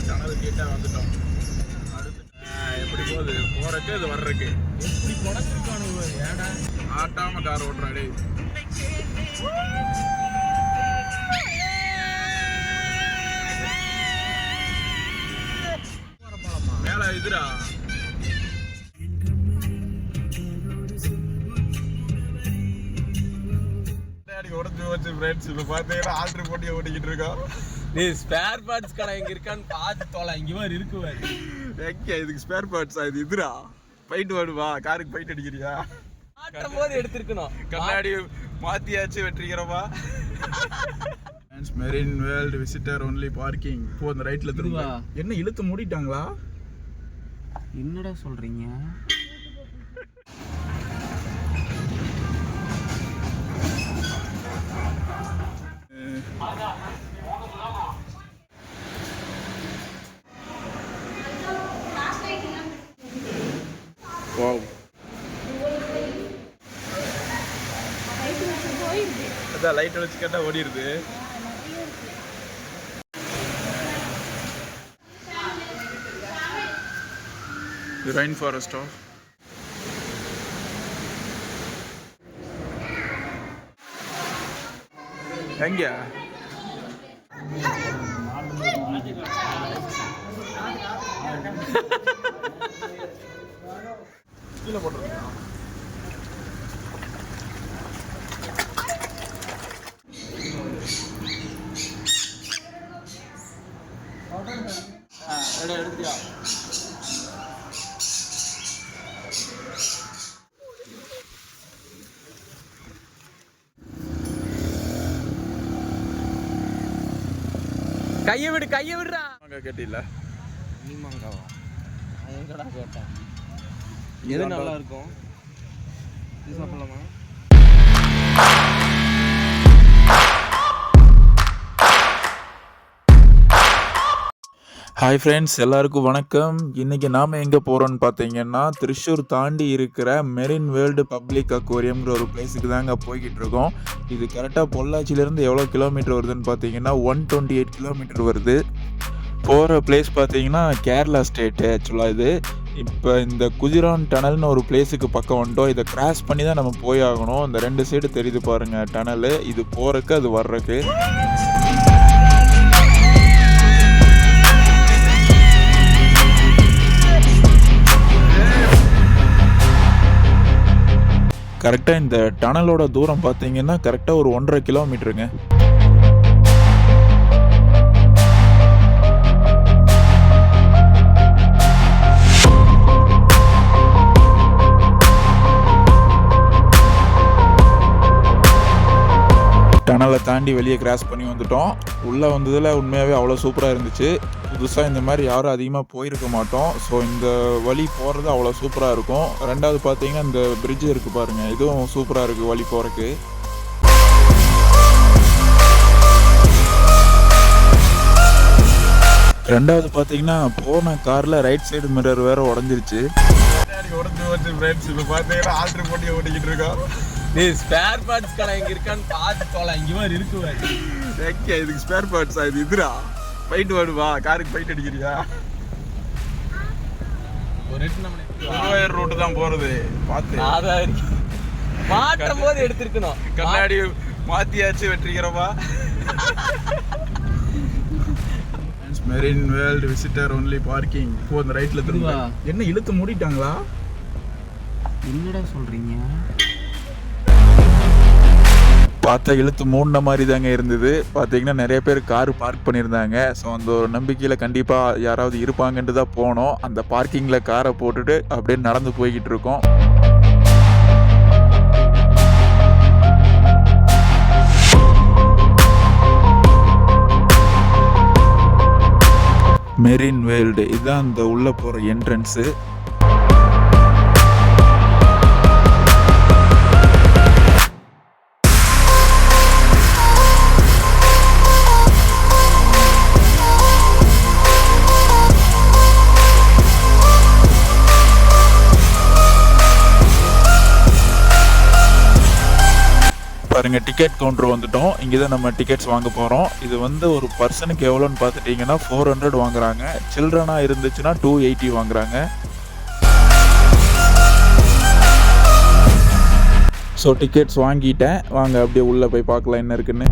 ஒரு டனல் கிட்ட வந்துட்டோம். எப்படி போகுது? போறக்கு இது வர்றதுக்கு. எப்படி குடச்சிருக்கானுங்க ஏடா ஆட்டாம கார் ஓட்டுறா டேய். போறப்பாலமா மேல இதுடா. உடஞ்சு போச்சு ஃப்ரெண்ட்ஸ் இப்போ பார்த்தீங்கன்னா ஆல்ட்ரு போட்டி ஓட்டிக்கிட்டு இருக்கோம். டேய் ஸ்பேர் பார்ட்ஸ் கடை எங்க இருக்கான்னு பார்த்து தொலை. இங்க மாதிரி இருக்கு பாரு. எங்க இதுக்கு ஸ்பேர் பார்ட்ஸா இது இதுடா ஃபைட் வருவா காருக்கு ஃபைட் அடிக்கிறியா? மாட்டும் போது எடுத்திருக்கணும். கண்ணாடி மாத்தியாச்சு வெற்றிக்கிறவா Marine World visitor only parking இப்போ அந்த ரைட்ல திரும்ப? என்ன இழுத்து மூடிட்டாங்களா? என்னடா சொல்றீங்க? வாவ் அதான் லைட் வச்சு கேட்டா ஓடிடுது ரைன் ஃபாரஸ்டா எங்க கீழே போட்டுருக்கா எடுத்தியா? கைய விடு கைய விடுறா கேட்டில நான் எங்கடா கேட்டேன்? எது நல்லா இருக்கும் இது சாப்பிடலாமா? ஹாய் ஃப்ரெண்ட்ஸ் எல்லாருக்கும் வணக்கம். இன்னைக்கு நாம எங்க போறோம்னு பார்த்தீங்கன்னா திருச்சூர் தாண்டி இருக்கிற மெரின் வேர்ல்டு பப்ளிக் அக்வேரியம்ங்கிற ஒரு பிளேஸுக்கு தாங்க போய்கிட்டு இருக்கோம். இது கரெக்டாக பொள்ளாச்சியிலேருந்து எவ்வளோ கிலோமீட்டர் வருதுன்னு பார்த்தீங்கன்னா ஒன் டுவெண்ட்டி எயிட் கிலோமீட்டர் வருது. போகிற பிளேஸ் பார்த்தீங்கன்னா கேரளா ஸ்டேட்டு ஆக்சுவலாக இது. இப்போ இந்த குஜிரான் டனல்னு ஒரு பிளேஸுக்கு பக்கம் வந்துட்டோம். இதை கிராஸ் பண்ணி தான் நம்ம போய் ஆகணும் இந்த ரெண்டு சைடு தெரியுது பாருங்கள் டனலு. இது போகிறக்கு அது வர்றதுக்கு கரெக்டாக இந்த டனலோட தூரம் பார்த்தீங்கன்னா கரெக்டாக ஒரு ஒன்றரை கிலோமீட்டருங்க தாண்டி வெளியே கிராஸ் பண்ணி வந்துட்டோம். உள்ளே வந்ததில் உண்மையாகவே அவ்வளோ சூப்பராக இருந்துச்சு. புதுசாக இந்த மாதிரி யாரும் அதிகமாக போயிருக்க மாட்டோம். ஸோ இந்த வழி போகிறது அவ்வளோ சூப்பராக இருக்கும். ரெண்டாவது பார்த்தீங்கன்னா இந்த பிரிட்ஜ் இருக்குது பாருங்கள் இதுவும் சூப்பராக இருக்குது வழி போகிறதுக்கு ரெண்டாவது பார்த்தீங்கன்னா போன காரில் ரைட் சைடு மிரர் வேற உடஞ்சிருச்சு. உடஞ்சி வச்சு ஃப்ரெண்ட்ஸ் இப்போ பார்த்தீங்கன்னா ஆல்ட்ரு போட்டி ஓட்டிக்கிட்டு இருக்கோம்? டேய் ஸ்பேர் பார்ட்ஸ் கடை எங்க இருக்கான்னு பார்த்து தொலை இங்க மாதிரி இருக்கு பாரு. எங்க இதுக்கு ஸ்பேர் பார்ட்ஸா இது? இதுடா? ஃபைட் வருவா காருக்கு ஃபைட் அடிக்கிறியா? ஒரு எட்டு நம்ம குருவாயூர் ரூட்டு தான் போறது. பார்த்து. அதான் இருக்கு. மாட்டும் போது எடுத்திருக்கணும். கண்ணாடி மாத்தியாச்சு வெற்றிக்கிறவா Marine World visitor only parking இப்போ அந்த ரைட்ல திரும்ப? என்ன இழுத்து மூடிட்டாங்களா? என்னடா சொல்றீங்க? பார்த்தா இழுத்து மூடின மாதிரி தாங்க இருந்தது. பார்த்தீங்கன்னா நிறைய பேர் கார் பார்க் பண்ணியிருந்தாங்க. ஸோ அந்த ஒரு நம்பிக்கையில் கண்டிப்பாக யாராவது இருப்பாங்கன்ட்டு தான் போனோம். அந்த பார்க்கிங்கில் காரை போட்டுட்டு அப்படியே நடந்து போய்கிட்டு இருக்கோம். மெரின் வேர்ல்டு இதுதான் அந்த உள்ளே போகிற என்ட்ரன்ஸு பாருங்கள் டிக்கெட் கவுண்டர் வந்துட்டோம். இங்கே தான் நம்ம டிக்கெட்ஸ் வாங்க போகிறோம் இது வந்து ஒரு பர்சனுக்கு எவ்வளோன்னு பார்த்துட்டிங்கன்னா ஃபோர் ஹண்ட்ரட் வாங்குறாங்க. சில்ட்ரனாக இருந்துச்சுன்னா டூ எயிட்டி வாங்குறாங்க. ஸோ டிக்கெட்ஸ் வாங்கிட்டேன். வாங்க அப்படியே உள்ளே போய் பார்க்கலாம் என்ன இருக்குன்னு.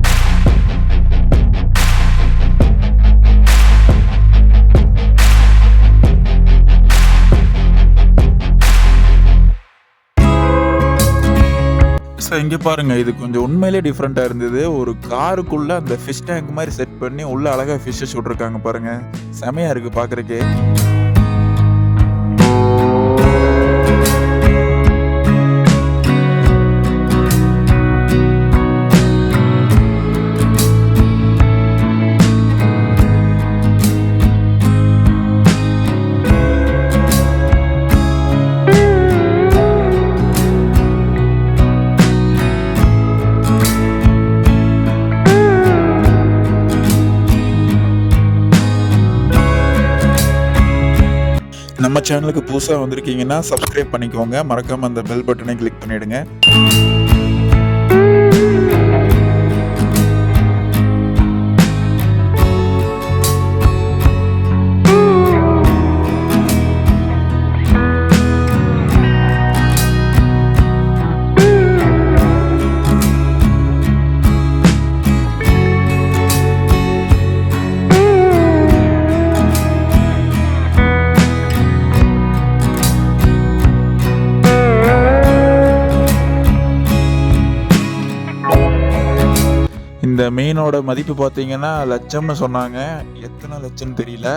ஸோ இங்கே பாருங்கள் இது கொஞ்சம் உண்மையிலே டிஃப்ரெண்ட்டாக இருந்தது. ஒரு காருக்குள்ளே அந்த ஃபிஷ் டேங்க் மாதிரி செட் பண்ணி உள்ளே அழகாக ஃபிஷ்ஷஸ் சுட்ருக்காங்க பாருங்கள் செமையாக இருக்குது பார்க்குறக்கே சேனலுக்கு புதுசாக வந்திருக்கீங்கன்னா சப்ஸ்கிரைப் பண்ணிக்கோங்க. மறக்காமல் அந்த பெல் பட்டனை கிளிக் பண்ணிவிடுங்க பணத்தோட மதிப்பு பார்த்தீங்கன்னா லட்சம்னு சொன்னாங்க. எத்தனை லட்சம்னு தெரியல.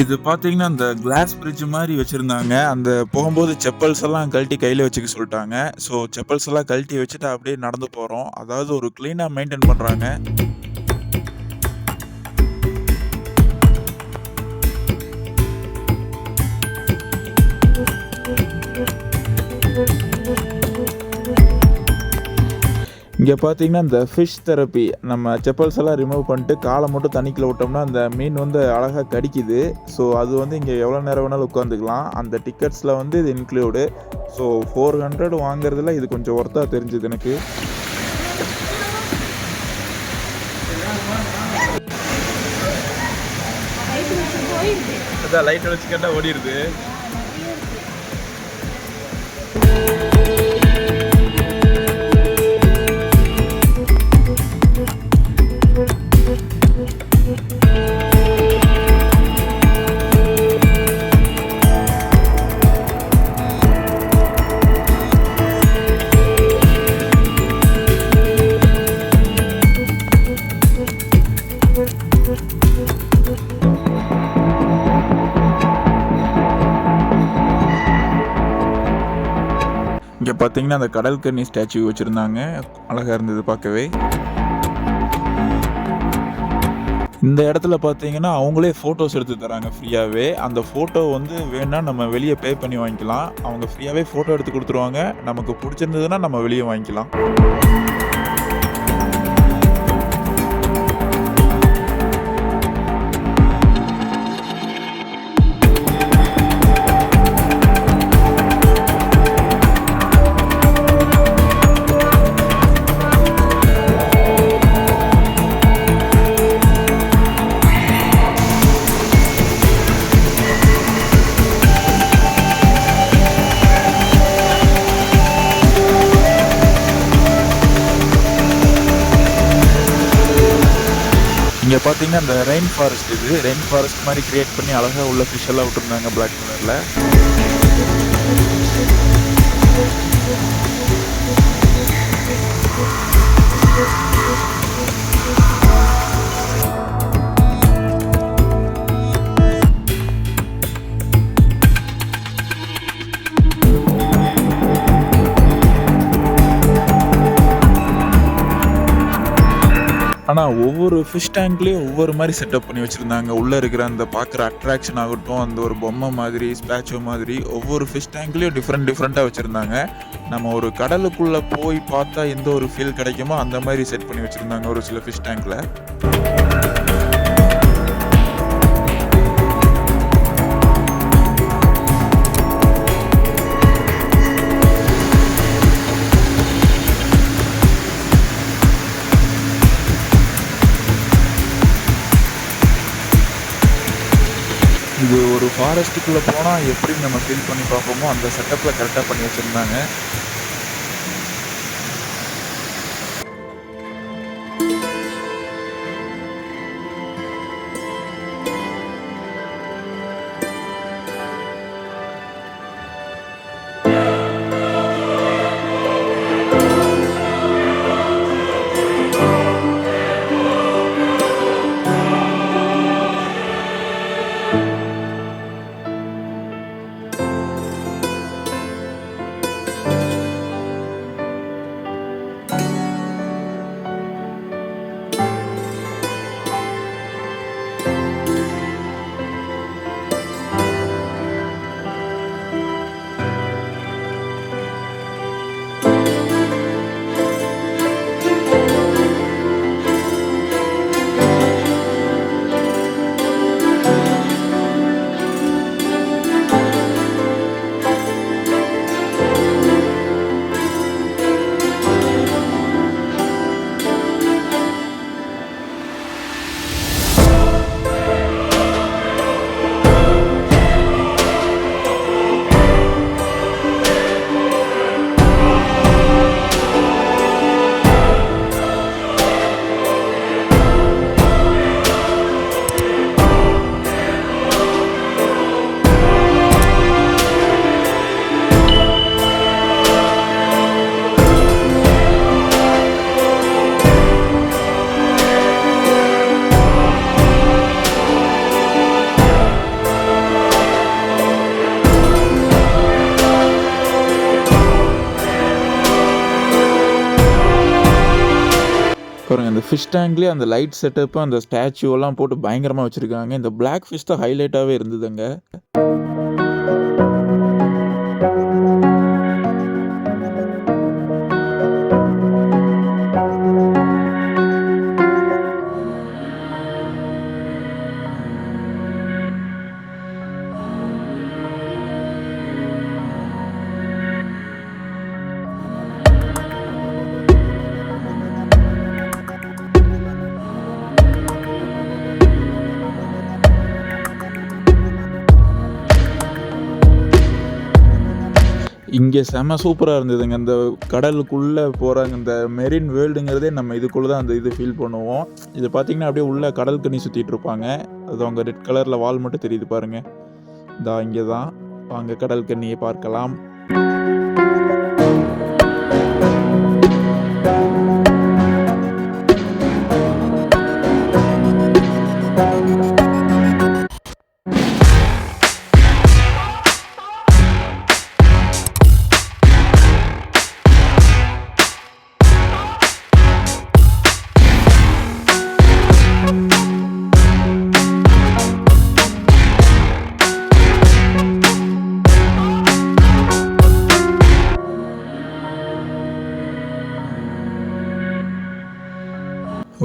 இது பார்த்தீங்கன்னா அந்த கிளாஸ் பிரிட்ஜ் மாதிரி வச்சுருந்தாங்க. அந்த போகும்போது செப்பல்ஸ் எல்லாம் கழட்டி கையில் வச்சுக்க சொல்லிட்டாங்க. ஸோ செப்பல்ஸ் எல்லாம் கழட்டி வச்சுட்டு அப்படியே நடந்து போகிறோம் அதாவது ஒரு க்ளீனாக மெயின்டைன் பண்ணுறாங்க இங்கே பார்த்தீங்கன்னா இந்த ஃபிஷ் தெரப்பி நம்ம செப்பல்ஸ் எல்லாம் ரிமூவ் பண்ணிட்டு காலை மட்டும் தண்ணிக்குள்ள விட்டோம்னா அந்த மீன் வந்து அழகாக கடிக்குது. ஸோ அது வந்து இங்கே எவ்வளோ நேரம் வேணாலும் உட்காந்துக்கலாம் அந்த டிக்கெட்ஸில் வந்து இது இன்க்ளூடு ஸோ ஃபோர் ஹண்ட்ரட் வாங்குறதுல இது கொஞ்சம் ஒர்த்தாக தெரிஞ்சுது எனக்கு. அதான் லைட் வச்சு கேட்டால் ஓடிடுது பார்த்தீங்கன்னா அந்த கடல் கன்னி ஸ்டாச்சு வச்சுருந்தாங்க. அழகாக இருந்தது பார்க்கவே. இந்த இடத்துல பார்த்தீங்கன்னா அவங்களே ஃபோட்டோஸ் எடுத்து தராங்க ஃப்ரீயாகவே அந்த ஃபோட்டோ வந்து வேணால் நம்ம வெளியே பே பண்ணி வாங்கிக்கலாம். அவங்க ஃப்ரீயாகவே ஃபோட்டோ எடுத்து கொடுத்துருவாங்க. நமக்கு பிடிச்சிருந்ததுன்னா நம்ம வெளியே வாங்கிக்கலாம். பார்த்தீங்கன்னா இந்த ரெயின் ஃபாரஸ்ட் இது? ரெயின் ஃபாரஸ்ட் மாதிரி கிரியேட் பண்ணி அழகாக உள்ள ஃபிஷ் எல்லாம் விட்டுருந்தாங்க பிளாக் கலரில் ஆனால் ஒவ்வொரு ஃபிஷ் டேங்க்லேயும் ஒவ்வொரு மாதிரி செட்டப் பண்ணி வச்சுருந்தாங்க. உள்ளே இருக்கிற அந்த பார்க்குற அட்ராக்ஷன் ஆகட்டும் அந்த ஒரு பொம்மை மாதிரி ஸ்பேச்சோ மாதிரி ஒவ்வொரு ஃபிஷ் டேங்க்லேயும் டிஃப்ரெண்ட் டிஃப்ரெண்ட்டாக வச்சுருந்தாங்க. நம்ம ஒரு கடலுக்குள்ளே போய் பார்த்தா எந்த ஒரு ஃபீல் கிடைக்குமோ அந்த மாதிரி செட் பண்ணி வச்சுருந்தாங்க ஒரு சில ஃபிஷ் டேங்க்கில் இது ஒரு ஃபாரஸ்ட்டுக்குள்ளே போனால் எப்படி நம்ம ஃபீல் பண்ணி பார்ப்போமோ அந்த செட்டப்பில் கரெக்டாக பண்ணி வச்சுருந்தாங்க. ஃபிஷ் டேங்க்லேயே அந்த லைட் செட்டப்பு அந்த ஸ்டாச்சுவெல்லாம் போட்டு பயங்கரமாக வச்சுருக்காங்க. இந்த பிளாக் ஃபிஷ் தான் ஹைலைட்டாகவே இருந்ததுங்க. செம சூப்பராக இருந்ததுங்க. இந்த கடலுக்குள்ளே போகிறாங்க இந்த மெரின் வேர்ல்டுங்கிறதே நம்ம இதுக்குள்ளே தான் அந்த இது ஃபீல் பண்ணுவோம். இது பார்த்தீங்கன்னா அப்படியே உள்ளே கடல் கண்ணி சுற்றிட்டு இருப்பாங்க. அது அவங்க ரெட் கலரில் வால் மட்டும் தெரியுது பாருங்கள் இதா இங்கே தான் வாங்க கடல் கண்ணியை பார்க்கலாம்.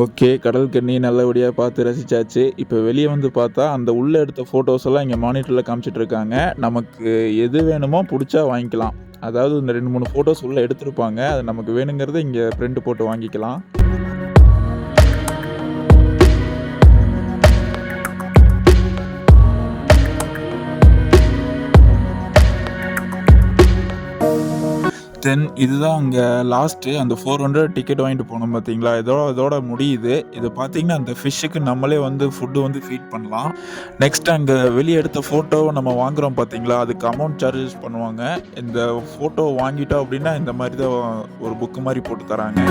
ஓகே கடல் கண்ணி நல்லபடியாக பார்த்து ரசிச்சாச்சு. இப்போ வெளியே வந்து பார்த்தா அந்த உள்ளே எடுத்த ஃபோட்டோஸ் எல்லாம் இங்கே மானிட்டரில் காமிச்சிட்ருக்காங்க நமக்கு எது வேணுமோ பிடிச்சா வாங்கிக்கலாம். அதாவது இந்த ரெண்டு மூணு ஃபோட்டோஸ் உள்ளே எடுத்திருப்பாங்க. அது நமக்கு வேணுங்கிறத இங்கே பிரிண்ட் போட்டு வாங்கிக்கலாம். தென் இதுதான் அங்கே லாஸ்ட்டு அந்த ஃபோர் ஹண்ட்ரட் டிக்கெட் வாங்கிட்டு போனோம் பார்த்தீங்களா இதோட இதோட முடியுது. இது பார்த்தீங்கன்னா அந்த ஃபிஷ்ஷுக்கு நம்மளே வந்து ஃபுட்டு வந்து ஃபீட் பண்ணலாம். நெக்ஸ்ட் அங்கே வெளியே எடுத்த ஃபோட்டோவை நம்ம வாங்குறோம் பார்த்தீங்களா அதுக்கு அமௌண்ட் சார்ஜஸ் பண்ணுவாங்க. இந்த ஃபோட்டோ வாங்கிட்டோம் அப்படின்னா இந்த மாதிரி தான் ஒரு புக்கு மாதிரி போட்டு தராங்க.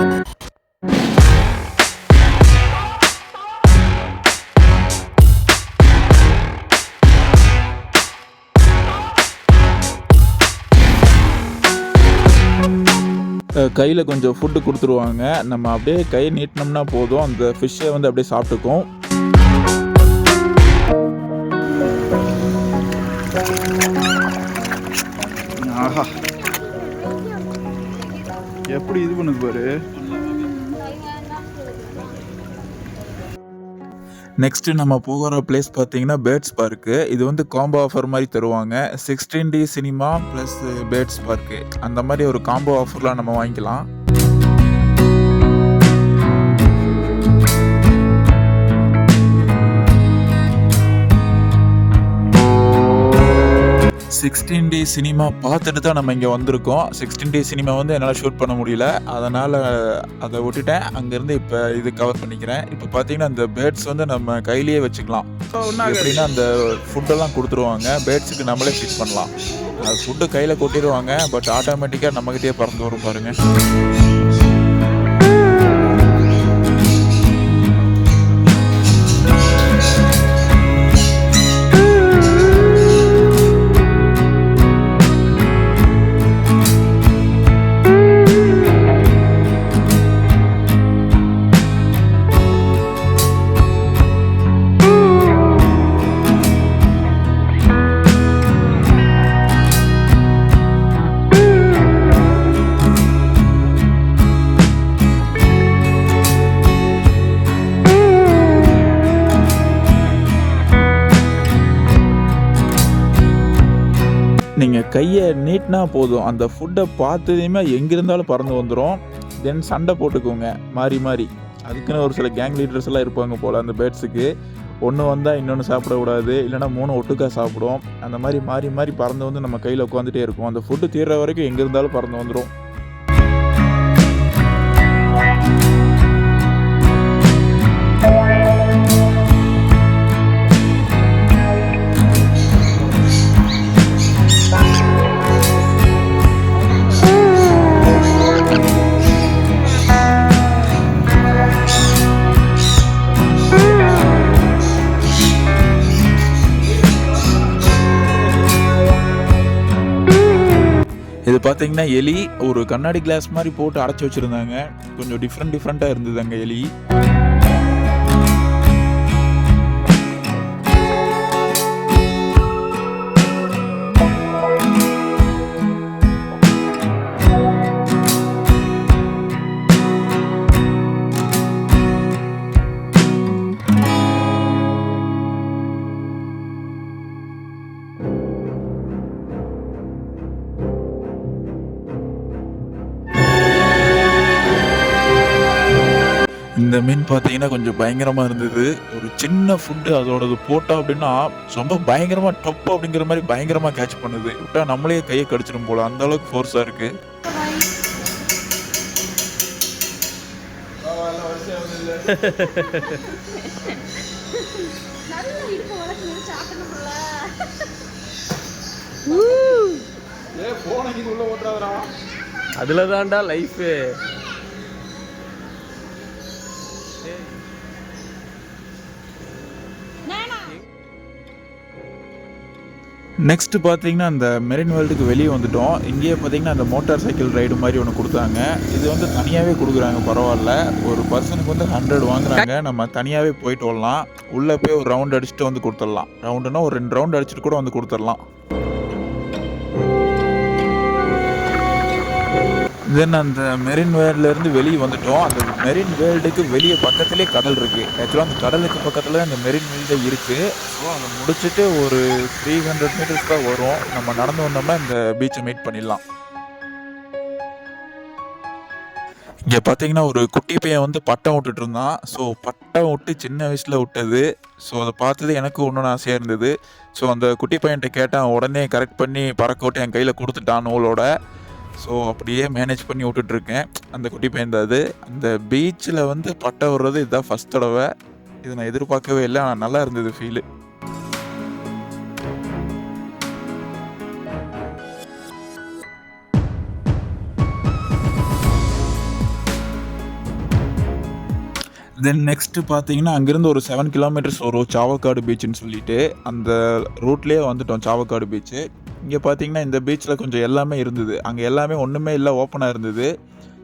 கையில் கொஞ்சம் ஃபுட்டு கொடுத்துருவாங்க. நம்ம அப்படியே கை நீட்டினோம்னா போதும். அந்த ஃபிஷ்ஷை வந்து அப்படியே சாப்பிட்டுக்கும். ஆஹா. எப்படி இது பண்ணுது பாரு? நெக்ஸ்ட்டு நம்ம போகிற பிளேஸ் பார்த்தீங்கன்னா பேர்ட்ஸ் பார்க்கு இது வந்து காம்போ ஆஃபர் மாதிரி தருவாங்க. Sixteen D cinema plus birds park அந்த மாதிரி ஒரு காம்போ ஆஃபர்லாம் நம்ம வாங்கிக்கலாம். சிக்ஸ்டீன் டே சினிமா பார்த்துட்டு தான் நம்ம இங்கே வந்திருக்கோம். சிக்ஸ்டீன் டே சினிமா வந்து என்னால் ஷூட் பண்ண முடியல. அதனால் அதை விட்டுட்டேன். அங்கேருந்து இப்போ இது கவர் பண்ணிக்கிறேன். இப்போ பார்த்தீங்கன்னா அந்த பேர்ட்ஸ் வந்து நம்ம கையிலேயே வச்சுக்கலாம். எப்படின்னா அந்த ஃபுட்டெல்லாம் கொடுத்துருவாங்க. பேர்ட்ஸுக்கு நம்மளே ஃபிட் பண்ணலாம். அது ஃபுட்டு கையில் கொட்டிடுவாங்க. பட் ஆட்டோமேட்டிக்காக நம்மகிட்டயே பறந்து வரும் பாருங்கள் கையை நீட்டினா போதும். அந்த ஃபுட்டை பார்த்ததையுமே எங்கே இருந்தாலும் பறந்து வந்துடும் தென் சண்டை போட்டுக்கோங்க. மாறி மாறி. அதுக்குன்னு ஒரு சில கேங் லீடர்ஸ் எல்லாம் இருப்பாங்க போல் அந்த பேர்ட்ஸுக்கு ஒன்று வந்தால் இன்னொன்று சாப்பிடக்கூடாது. இல்லைன்னா மூணு ஒட்டுக்கா சாப்பிடும். அந்த மாதிரி மாறி மாறி பறந்து வந்து நம்ம கையில் உட்காந்துட்டே இருக்கும். அந்த ஃபுட்டு தீர்ற வரைக்கும் எங்கே இருந்தாலும் பறந்து வந்துடும் இது பார்த்தீங்கன்னா எலி ஒரு கண்ணாடி கிளாஸ் மாதிரி போட்டு அடைச்சி வச்சுருந்தாங்க. கொஞ்சம் டிஃப்ரெண்ட் டிஃப்ரெண்ட்டாக இருந்தது அங்கே எலி. பார்த்தீங்கன்னா கொஞ்சம் பயங்கரமாக இருந்தது. ஒரு சின்ன ஃபுட்டு அதோடது போட்டோம் அப்படின்னா ரொம்ப பயங்கரமாக டொப்பு அப்படிங்கிற மாதிரி பயங்கரமாக கேட்ச் பண்ணுது. விட்டா நம்மளே கையை கடிச்சிடும் போல. அந்த அளவுக்கு ஃபோர்ஸாக இருக்கு. நல்ல இடுப்பு வளர்க்கணும் சாப்பிடணும்ல அதுல தான்டா லைஃபு நெக்ஸ்ட் பார்த்தீங்கன்னா அந்த மெரின் வேர்ல்டுக்கு வெளியே வந்துட்டோம். இங்கேயே பார்த்தீங்கன்னா அந்த மோட்டார் சைக்கிள் ரைடு மாதிரி ஒன்று கொடுத்தாங்க. இது வந்து தனியாகவே கொடுக்குறாங்க பரவாயில்ல. ஒரு பர்சனுக்கு வந்து ஹண்ட்ரட் வாங்குறாங்க. நம்ம தனியாகவே போயிட்டு வரலாம். உள்ளே போய் ஒரு ரவுண்ட் அடிச்சுட்டு வந்து கொடுத்துடலாம். ரவுண்டுனா ஒரு ரெண்டு ரவுண்ட் அடிச்சுட்டு கூட வந்து கொடுத்துடலாம். தென் அந்த மெரின் வேர்ல்டுலேருந்து வெளியே வந்துட்டோம். அந்த மெரின் வேர்ல்டுக்கு வெளியே பக்கத்துலேயே கடல் இருக்குது ஆக்சுவலாக அந்த கடலுக்கு பக்கத்தில் அந்த மெரின் வேர்ல்டு இருக்குது ஸோ அதை முடிச்சுட்டு ஒரு த்ரீ ஹண்ட்ரட் மீட்டர்ஸ் தான் வரும். நம்ம நடந்து வந்தோம்னா இந்த பீச்சை மீட் பண்ணிடலாம். இங்கே பார்த்தீங்கன்னா ஒரு குட்டி பையன் வந்து பட்டம் விட்டுட்டு இருந்தான். ஸோ பட்டம் விட்டு சின்ன வயசில் விட்டது. ஸோ அதை பார்த்தது எனக்கு ஒன்று ஆசையாக இருந்தது. ஸோ அந்த குட்டி பையன்கிட்ட கேட்டேன். உடனே கரெக்ட் பண்ணி பறக்க விட்டு என் கையில் கொடுத்துட்டான் நூலோட. ஸோ அப்படியே மேனேஜ் பண்ணி விட்டுட்ருக்கேன் அந்த குட்டி பையன் அது அந்த பீச்சில் வந்து பட்டை விடுறது இதுதான் ஃபஸ்ட் தடவை. இது நான் எதிர்பார்க்கவே இல்லை ஆனால் நல்லா இருந்தது ஃபீலு தென் நெக்ஸ்ட்டு பார்த்தீங்கன்னா அங்கேருந்து ஒரு செவன் கிலோமீட்டர்ஸ் வரும் சாவக்காடு பீச்சுன்னு சொல்லிட்டு அந்த ரூட்லேயே வந்துட்டோம் சாவக்காடு பீச்சு இங்கே பார்த்தீங்கன்னா இந்த பீச்சில் கொஞ்சம் எல்லாமே இருந்தது. அங்கே எல்லாமே ஒன்றுமே இல்லை ஓப்பனாக இருந்தது.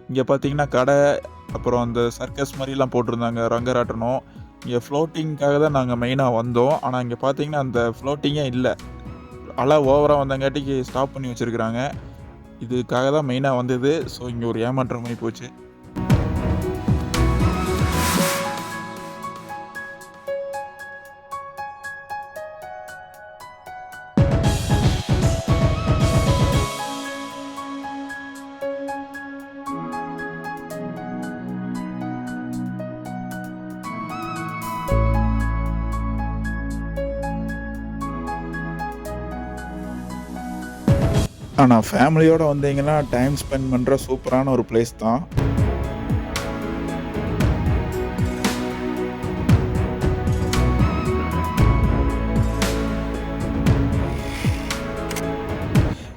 இங்கே பார்த்தீங்கன்னா கடை அப்புறம் அந்த சர்க்கஸ் மாதிரிலாம் போட்டிருந்தாங்க ரங்கராட்டனம். இங்கே ஃப்ளோட்டிங்காக தான் நாங்கள் மெயினாக வந்தோம். ஆனால் இங்கே பார்த்தீங்கன்னா அந்த ஃப்ளோட்டிங்கே இல்லை. அலை ஓவராக வந்தங்காட்டிக்கு ஸ்டாப் பண்ணி வச்சுருக்குறாங்க. இதுக்காக தான் மெயினாக வந்தது. ஸோ இங்கே ஒரு ஏமாற்றமாகி போச்சு. ஃபேமிலியோடு வந்தீங்கன்னா டைம் ஸ்பெண்ட் பண்ணுற சூப்பரான ஒரு பிளேஸ் தான்.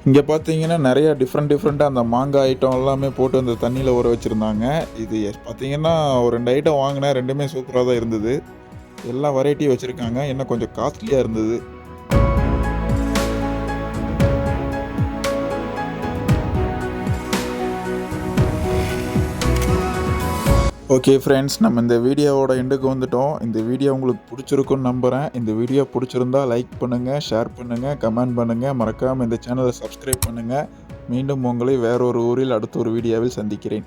இங்கே பார்த்தீங்கன்னா நிறைய டிஃப்ரெண்ட் டிஃப்ரெண்ட்டாக அந்த மாங்காய் ஐட்டம் எல்லாமே போட்டு அந்த தண்ணியில் ஊற வச்சுருந்தாங்க. இது பார்த்தீங்கன்னா ஒரு ரெண்டு ஐட்டம் வாங்கினேன். ரெண்டுமே சூப்பராக தான் இருந்தது. எல்லா வெரைட்டியும் வச்சுருக்காங்க. இன்னும் கொஞ்சம் காஸ்ட்லியாக இருந்தது. ஓகே ஃப்ரெண்ட்ஸ் நம்ம இந்த வீடியோவோட எண்டுக்கு வந்துட்டோம். இந்த வீடியோ உங்களுக்கு பிடிச்சிருக்குன்னு நம்புகிறேன் இந்த வீடியோ பிடிச்சிருந்தா லைக் பண்ணுங்கள் ஷேர் பண்ணுங்கள் கமெண்ட் பண்ணுங்கள் மறக்காமல் இந்த சேனலை சப்ஸ்கிரைப் பண்ணுங்கள் மீண்டும் உங்களை வேறொரு ஊரில் அடுத்த ஒரு வீடியோவில் சந்திக்கிறேன்.